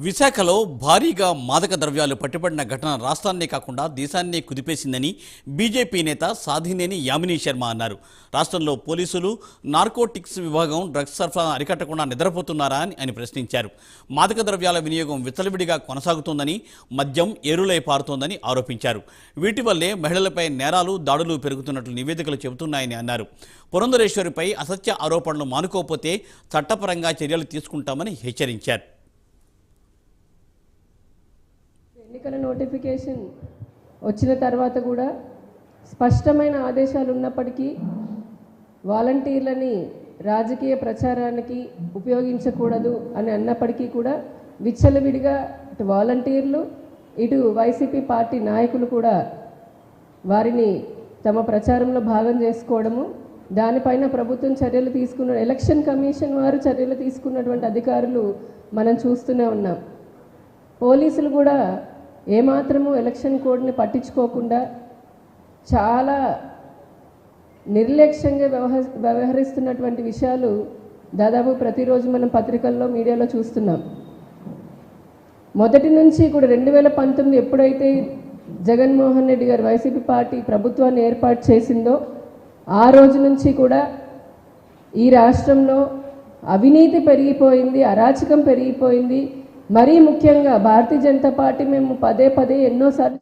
విశాఖలో భారీగా మాదక ద్రవ్యాలు పట్టుబడిన ఘటన రాష్ట్రాన్నే కాకుండా దేశాన్నే కుదిపేసిందని బీజేపీ నేత సాధినేని యామినీ శర్మ అన్నారు. రాష్ట్రంలో పోలీసులు నార్కోటిక్స్ విభాగం డ్రగ్స్ సరఫరా అరికట్టకుండా నిద్రపోతున్నారా అని ఆయన ప్రశ్నించారు. మాదక ద్రవ్యాల వినియోగం విచ్చలవిడిగా కొనసాగుతోందని మద్యం ఏరులై పారుతోందని ఆరోపించారు. వీటి వల్లే మహిళలపై నేరాలు దాడులు పెరుగుతున్నట్లు నివేదికలు చెబుతున్నాయని అన్నారు. పురంధరేశ్వరిపై అసత్య ఆరోపణలు మానుకోకపోతే చట్టపరంగా చర్యలు తీసుకుంటామని హెచ్చరించారు. ఎన్నికల నోటిఫికేషన్ వచ్చిన తర్వాత కూడా స్పష్టమైన ఆదేశాలు ఉన్నప్పటికీ వాలంటీర్లని రాజకీయ ప్రచారానికి ఉపయోగించకూడదు అని అన్నప్పటికీ కూడా విచ్చలవిడిగా ఇటు వాలంటీర్లు ఇటు వైసీపీ పార్టీ నాయకులు కూడా వారిని తమ ప్రచారంలో భాగం చేసుకోవడము దానిపైన ప్రభుత్వం చర్యలు తీసుకున్న ఎలక్షన్ కమిషన్ వారు చర్యలు తీసుకున్నటువంటి అధికారులు మనం చూస్తూనే ఉన్నాం. పోలీసులు కూడా ఏమాత్రము ఎలక్షన్ కోడ్ని పట్టించుకోకుండా చాలా నిర్లక్ష్యంగా వ్యవహ వ్యవహరిస్తున్నటువంటి విషయాలు దాదాపు ప్రతిరోజు మనం పత్రికల్లో మీడియాలో చూస్తున్నాం. మొదటి నుంచి కూడా రెండు వేల పంతొమ్మిది ఎప్పుడైతే జగన్మోహన్ రెడ్డి గారు వైసీపీ పార్టీ ప్రభుత్వాన్ని ఏర్పాటు చేసిందో ఆ రోజు నుంచి కూడా ఈ రాష్ట్రంలో అవినీతి పెరిగిపోయింది అరాచకం పెరిగిపోయింది. మరీ ముఖ్యంగా భారతీయ జనతా పార్టీ మేము పదే పదే ఎన్నోసార్లు